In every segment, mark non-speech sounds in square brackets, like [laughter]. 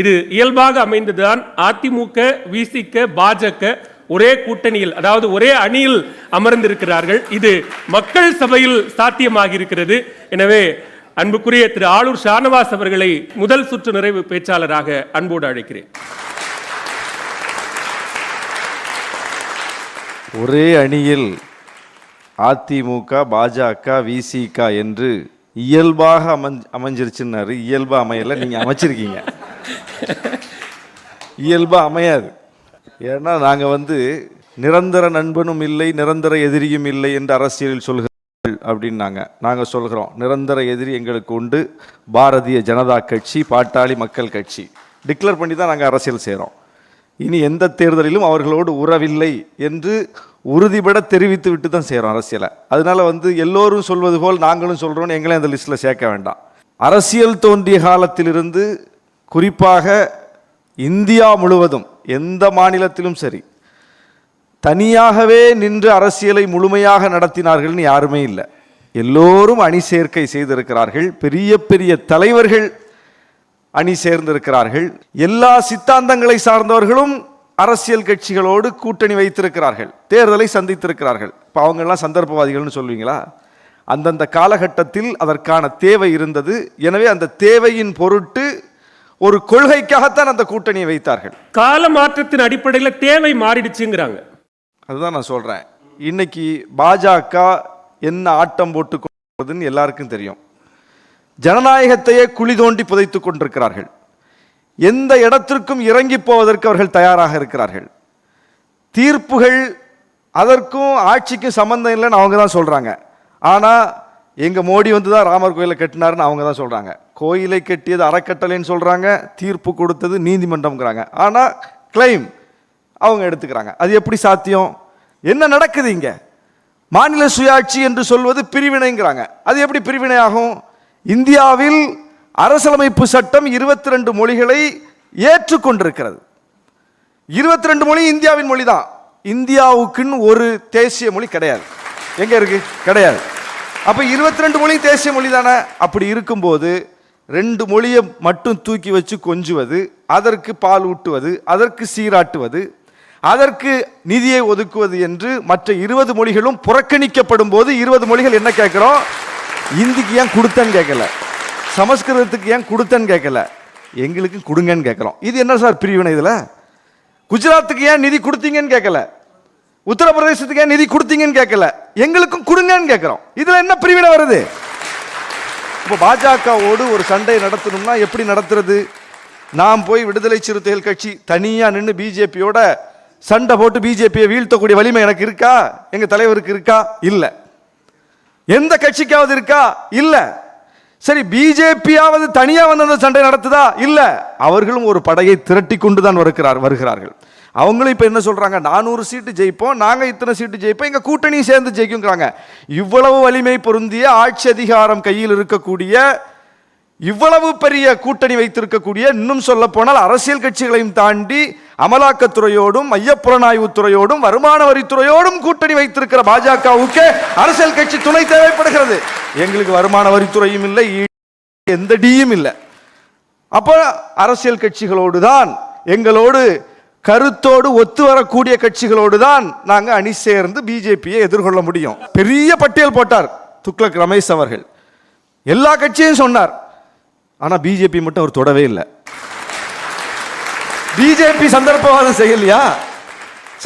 இது இயல்பாக அமைந்ததுதான். அதிமுக விசிக பாஜக ஒரே கூட்டணியில் அதாவது ஒரே அணியில் அமர்ந்திருக்கிறார்கள். இது மக்கள் சபையில் சாத்தியமாக இருக்கிறது எனவே அன்புக்குரிய திரு ஆளூர் ஷானவாஸ் அவர்களை முதல் சுற்று நிறைவு பேச்சாளராக அன்போடு அழைக்கிறேன். ஒரே அணியில் அதிமுக பாஜக விசிக என்று இயல்பாக அமைஞ்சிருச்சுன்னாரு. இயல்பா அமையல. நீங்க அமைச்சிருக்கீங்க. [laughs] இயல்பாக அமையாது. ஏன்னா நாங்கள் வந்து நிரந்தர நண்பனும் இல்லை நிரந்தர எதிரியும் இல்லை என்று அரசியலில் சொல்கிறார்கள் அப்படின்னாங்க. நாங்கள் சொல்கிறோம் நிரந்தர எதிரி எங்களுக்கு உண்டு. பாரதிய ஜனதா கட்சி பாட்டாளி மக்கள் கட்சி. டிக்ளேர் பண்ணி தான் நாங்கள் அரசியல் செய்கிறோம் இனி எந்த தேர்தலிலும் அவர்களோடு உறவில்லை என்று உறுதிபட தெரிவித்து விட்டு தான் செய்கிறோம் அரசியலை. அதனால் வந்து எல்லோரும் சொல்வது போல் நாங்களும் சொல்கிறோன்னு எங்களையும் அந்த லிஸ்ட்டில் சேர்க்க வேண்டாம். அரசியல் தோன்றிய காலத்திலிருந்து குறிப்பாக இந்தியா முழுவதும் எந்த மாநிலத்திலும் சரி தனியாகவே நின்று அரசியலை முழுமையாக நடத்தினார்கள்னு யாருமே இல்லை. எல்லோரும் அணி சேர்க்கை செய்திருக்கிறார்கள். பெரிய பெரிய தலைவர்கள் அணி சேர்ந்திருக்கிறார்கள். எல்லா சித்தாந்தங்களை சார்ந்தவர்களும் அரசியல் கட்சிகளோடு கூட்டணி வைத்திருக்கிறார்கள். தேர்தலை சந்தித்திருக்கிறார்கள். இப்போ அவங்கெல்லாம் சந்தர்ப்பவாதிகள்னு சொல்லுவீங்களா? அந்தந்த காலகட்டத்தில் அதற்கான தேவை இருந்தது. எனவே அந்த தேவையின் பொருட்டு ஒரு கொள்கைக்காகத்தான் அந்த கூட்டணியை வைத்தார்கள். கால மாற்றத்தின் அடிப்படையில் தேவை மாறிடுச்சுங்கிறாங்க. அதுதான் நான் சொல்கிறேன் இன்னைக்கு பாஜக என்ன ஆட்டம் போட்டு கொண்டிருக்கிறதுன்னு எல்லாருக்கும் தெரியும். ஜனநாயகத்தையே குழி தோண்டி புதைத்துக் கொண்டிருக்கிறார்கள். எந்த இடத்திற்கும் இறங்கி போவதற்கு அவர்கள் தயாராக இருக்கிறார்கள். தீர்ப்புகள் அதற்கும் ஆட்சிக்கும் சம்பந்தம் இல்லைன்னு அவங்க தான் சொல்கிறாங்க ஆனால் எங்கள் மோடி வந்து தான் ராமர் கோயிலை கட்டினாருன்னு அவங்க தான் சொல்கிறாங்க கோயிலை கட்டியது அறக்கட்டளைன்னு சொல்கிறாங்க தீர்ப்பு கொடுத்தது நீதிமன்றம்ங்கிறாங்க. ஆனால் கிளைம் அவங்க எடுத்துக்கிறாங்க. அது எப்படி சாத்தியம்? என்ன நடக்குது இங்கே? மாநில சுயாட்சி என்று சொல்வது பிரிவினைங்கிறாங்க. அது எப்படி பிரிவினை ஆகும் இந்தியாவில் அரசியலமைப்பு சட்டம் இருபத்தி ரெண்டு மொழிகளை ஏற்றுக்கொண்டிருக்கிறது. இருபத்தி ரெண்டு மொழி இந்தியாவின் மொழி தான் இந்தியாவுக்குன்னு ஒரு தேசிய மொழி கிடையாது. எங்கே இருக்குது கிடையாது. அப்போ இருபத்தி ரெண்டு மொழியும் தேசிய மொழி தானே அப்படி இருக்கும்போது ரெண்டு மொழியை மட்டும் தூக்கி வச்சு கொஞ்சுவது அதற்கு பால் ஊட்டுவது அதற்கு சீராட்டுவது அதற்கு நிதியை ஒதுக்குவது என்று மற்ற இருபது மொழிகளும் புறக்கணிக்கப்படும் போது இருபது மொழிகள் என்ன கேட்குறோம்? இந்திக்கு ஏன் கொடுத்தேன்னு கேட்கல. சமஸ்கிருதத்துக்கு ஏன் கொடுத்தேன்னு கேட்கல. எங்களுக்கு கொடுங்கன்னு கேட்குறோம். இது என்ன சார் பிரிவினை இதில்? குஜராத்துக்கு ஏன் நிதி கொடுத்தீங்கன்னு கேட்கல. உத்தரப்பிரதேசத்துக்கு ஏன் நிதி கொடுத்தீங்கன்னு கேட்கல. எங்களுக்கும் கொடுங்கன்னு கேட்குறோம். இதில் என்ன பிரிவினை வருது? இப்போ பாஜகவோடு ஒரு சண்டை நடத்தணும்னா எப்படி நடத்துறது? நாம் போய் விடுதலை சிறுத்தைகள் கட்சி தனியாக நின்று பிஜேபியோட சண்டை போட்டு பிஜேபியை வீழ்த்தக்கூடிய வலிமை எனக்கு இருக்கா? எங்கள் தலைவருக்கு இருக்கா? இல்லை. எந்த கட்சிக்காவது இருக்கா? இல்லை. சரி பிஜேபியாவது தனியாக வந்து அந்த சண்டை நடத்துதா? இல்லை. அவர்களும் ஒரு படையை திரட்டி கொண்டு தான் வருகிறார் வருகிறார்கள். அவங்களும் இப்போ என்ன சொல்கிறாங்க நானூறு சீட்டு ஜெயிப்போம் நாங்கள் இத்தனை சீட்டு ஜெயிப்போம் எங்கள் கூட்டணி சேர்ந்து ஜெயிக்குங்கிறாங்க. இவ்வளவு வலிமை பொருந்திய ஆட்சி அதிகாரம் கையில் இருக்கக்கூடிய இவ்வளவு பெரிய கூட்டணி வைத்திருக்கக்கூடிய இன்னும் சொல்ல போனால் அரசியல் கட்சிகளையும் தாண்டி அமலாக்கத்துறையோடும் மையப்புலனாய்வுத்துறையோடும் வருமான வரித்துறையோடும் கூட்டணி வைத்திருக்கிற பாஜகவுக்கு அரசியல் கட்சி துணை தேவைப்படுகிறது. எங்களுக்கு வருமான வரித்துறையும் இல்லை எந்த டியும் இல்லை. அப்போ அரசியல் கட்சிகளோடு தான் எங்களோடு கருத்தோடு ஒத்து வரக்கூடிய கட்சிகளோடு தான் நாங்கள் அணி சேர்ந்து பிஜேபியை எதிர்கொள்ள முடியும். பெரிய பட்டியல் போட்டார் துக்ளக் ரமேஷ் அவர்கள். எல்லா கட்சியும் சொன்னார். ஆனால் பிஜேபி மட்டும் அவர் தொடவே இல்லை. பிஜேபி சந்தர்ப்பவாதம் செய்யலையா?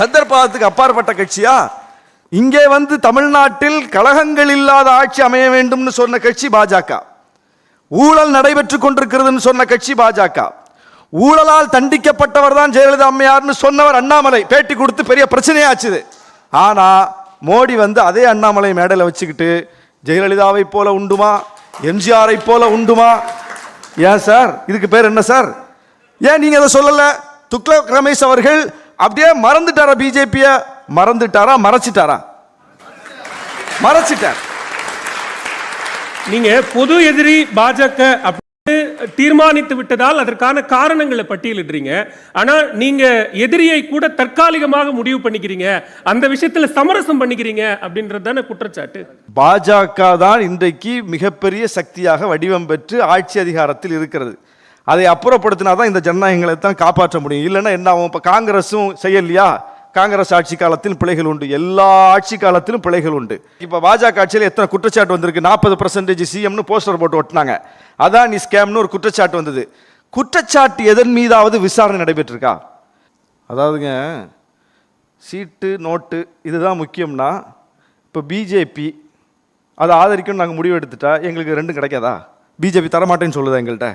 சந்தர்ப்பவாதத்துக்கு அப்பாற்பட்ட கட்சியா? இங்கே வந்து தமிழ்நாட்டில் கழகங்கள் இல்லாத ஆட்சி அமைய வேண்டும்னு சொன்ன கட்சி பாஜக. ஊழல் நடைபெற்றுக் கொண்டிருக்கிறதுன்னு சொன்ன கட்சி பாஜக. ஊழலால் தண்டிக்கப்பட்டவர் தான் ஜெயலலிதா அம்மையார்னு சொன்னவர் அண்ணாமலை. பேட்டி கொடுத்து பெரிய பிரச்சனையாச்சுது ஆனால் மோடி வந்து அதே அண்ணாமலை மேடையில் வச்சுக்கிட்டு ஜெயலலிதாவை போல உண்டுமா? எம்ஜிஆரை போல உண்டுமா? ஏன் சார்? இதுக்கு பேர் என்ன சார்? ஏன் நீங்கள் அதை சொல்லலை? துக்ளக் ரமேஷ் அவர்கள் அப்படியே மறந்துட்டாரா பிஜேபியை? மறந்துட்டாரா? மறைச்சிட்டாரா? மறைச்சிட்டார். நீங்க பொது எதிரி பாஜக தீர்மானித்து விட்டதால் அதற்கான காரணங்களை பட்டியலிடுறீங்க. ஆனால் நீங்கள் எதிரியை கூட தற்காலிகமாக முடிவு பண்ணிக்கிறீங்க. அந்த விஷயத்தில் சமரசம் பண்ணிக்கிறீங்க அப்படின்றது தானே குற்றச்சாட்டு? பாஜக தான் இன்றைக்கு மிகப்பெரிய சக்தியாக வடிவம் பெற்று ஆட்சி அதிகாரத்தில் இருக்கிறது. அதை அப்புறப்படுத்தினா தான் இந்த ஜனநாயகங்களை தான் காப்பாற்ற முடியும். இல்லைன்னா என்ன ஆகும்? இப்போ காங்கிரஸும் செய்யலையா காங்கிரஸ் ஆட்சி காலத்தில் பிழைகள் உண்டு. எல்லா ஆட்சி காலத்திலும் பிழைகள் உண்டு. இப்போ பாஜக ஆட்சியில் எத்தனை குற்றச்சாட்டு வந்திருக்கு? நாற்பது பர்சன்டேஜ் சிஎம்னு போஸ்டர் போட்டு ஒட்டினாங்க. அதான் நீ ஸ்கேம்னு ஒரு குற்றச்சாட்டு வந்தது. குற்றச்சாட்டு எதன் மீதாவது விசாரணை நடைபெற்றிருக்கா? அதாவதுங்க சீட்டு நோட்டு இதுதான் முக்கியம்னா இப்போ பிஜேபி அதை ஆதரிக்கணும்னு நாங்கள் முடிவு எடுத்துட்டா எங்களுக்கு ரெண்டும் கிடைக்காதா? பிஜேபி தரமாட்டேன்னு சொல்லுதா எங்கள்கிட்ட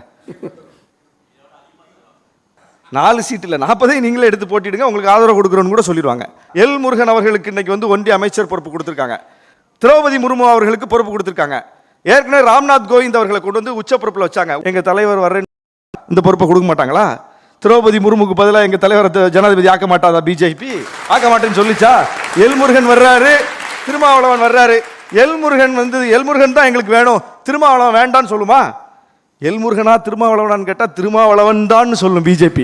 நாலு சீட்டில் நாற்பதையும் நாற்பதே நீங்களே எடுத்து போட்டிடுங்க உங்களுக்கு ஆதரவு கொடுக்குறோன்னு கூட சொல்லிடுவாங்க. எல் முருகன் அவர்களுக்கு இன்னைக்கு வந்து ஒன்றிய அமைச்சர் பொறுப்பு கொடுத்துருக்காங்க. திரௌபதி முர்மு அவர்களுக்கு பொறுப்பு கொடுத்துருக்காங்க. ஏற்கனவே ராம்நாத் கோவிந்த் அவர்களை கொண்டு வந்து உச்ச பொறுப்பில் வச்சாங்க. எங்கள் தலைவர் வர்றேன்னு இந்த பொறுப்பை கொடுக்க மாட்டாங்களா? திரௌபதி முர்முக்கு பதிலாக எங்கள் தலைவரை ஜனாதிபதி ஆக்க மாட்டாதா பிஜேபி ஆக்க மாட்டேன்னு சொல்லிச்சா? எல் முருகன் வர்றாரு திருமாவளவன் வர்றாரு. எல் முருகன் வந்து எல் முருகன் தான் எங்களுக்கு வேணும். திருமாவளவன் வேண்டான்னு சொல்லுமா? எல்முருகனா திருமாவளவனான்னு கேட்டால் திருமாவளவன் தான் சொல்லும் பிஜேபி.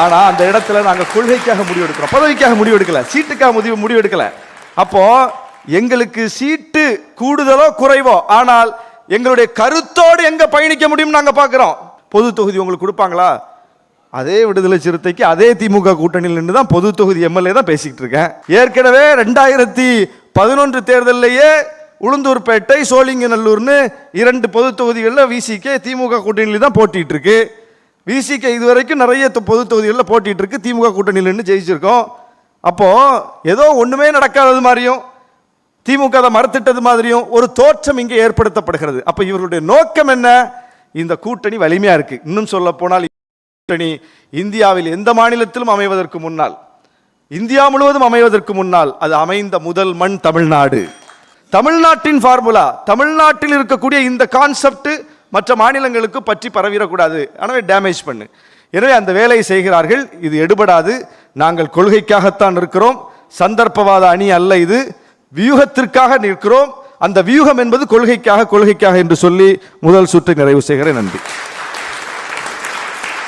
ஆனால் அந்த இடத்துல நாங்கள் கொள்கைக்காக முடிவெடுக்கிறோம். பதவிக்காக முடிவெடுக்கல. சீட்டுக்காக முடிவு முடிவெடுக்கல. அப்போ எங்களுக்கு சீட்டு கூடுதலோ குறைவோ ஆனால் எங்களுடைய கருத்தோடு எங்க பயணிக்க முடியும் நாங்கள் பார்க்குறோம் பொது தொகுதி உங்களுக்கு கொடுப்பாங்களா? அதே விடுதலை சிறுத்தைக்கு அதே திமுக கூட்டணியில் நின்று தான் பொது தொகுதி எம்எல்ஏ தான் பேசிக்கிட்டு இருக்கேன். ஏற்கனவே ரெண்டாயிரத்தி பதினொன்று தேர்தலிலேயே உளுந்தூர்பேட்டை சோழிங்கநல்லூர்னு இரண்டு பொது தொகுதிகளில் விசிகே திமுக கூட்டணியில் தான் போட்டிகிட்டு இருக்கு விசிகே இதுவரைக்கும் நிறைய பொது தொகுதிகளில் போட்டிகிட்டு இருக்கு திமுக கூட்டணியில் நின்று ஜெயிச்சிருக்கோம். அப்போது ஏதோ ஒன்றுமே நடக்காதது மாதிரியும் திமுக அதை மறுத்துட்டது மாதிரியும் ஒரு தோற்றம் இங்கே ஏற்படுத்தப்படுகிறது. அப்போ இவர்களுடைய நோக்கம் என்ன? இந்த கூட்டணி வலிமையாக இருக்குது இன்னும் சொல்ல போனால் கூட்டணி இந்தியாவில் எந்த மாநிலத்திலும் அமைவதற்கு முன்னால் இந்தியா முழுவதும் அமைவதற்கு முன்னால் அது அமைந்த முதல் மண் தமிழ்நாடு. தமிழ்நாட்டின் ஃபார்முலா தமிழ்நாட்டில் இருக்கக்கூடிய இந்த கான்செப்ட் மற்ற மாநிலங்களுக்கு பற்றி பரவிடக்கூடாது. எனவே டேமேஜ் பண்ணு. எனவே அந்த வேலையை செய்கிறார்கள். இது எடுபடாது. நாங்கள் கொள்கைக்காகத்தான் இருக்கிறோம். சந்தர்ப்பவாத அணி அல்ல இது. வியூகத்திற்காக நிற்கிறோம். அந்த வியூகம் என்பது கொள்கைக்காக கொள்கைக்காக என்று சொல்லி முதல் சுற்று நிறைவு செய்கிறேன். நன்றி.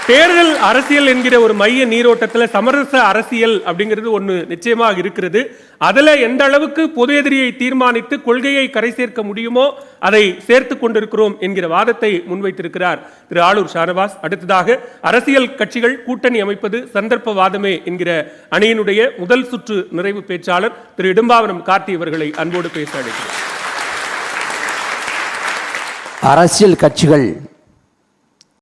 தேர்தல் அரசியல் என்கிற ஒரு மைய நீரோட்டத்தில் சமரச அரசியல் அப்படிங்கிறது ஒண்ணு நிச்சயமாக இருக்கிறது. அதுல எந்த அளவுக்கு பொது எதிரியை தீர்மானித்து கொள்கையை கரை சேர்க்க முடியுமோ அதை சேர்த்து கொண்டிருக்கிறோம் என்கிற வாதத்தை முன்வைத்திருக்கிறார் திரு ஆளூர் ஷானவாஸ். அடுத்ததாக அரசியல் கட்சிகள் கூட்டணி அமைப்பது சந்தர்ப்பவாதமே என்கிற அணியினுடைய முதல் சுற்று நிறைவு பேச்சாளர் திரு இடும்பாவனம் கார்த்தி அவர்களை அன்போடு பேச அழைக்கிறார் அரசியல் கட்சிகள்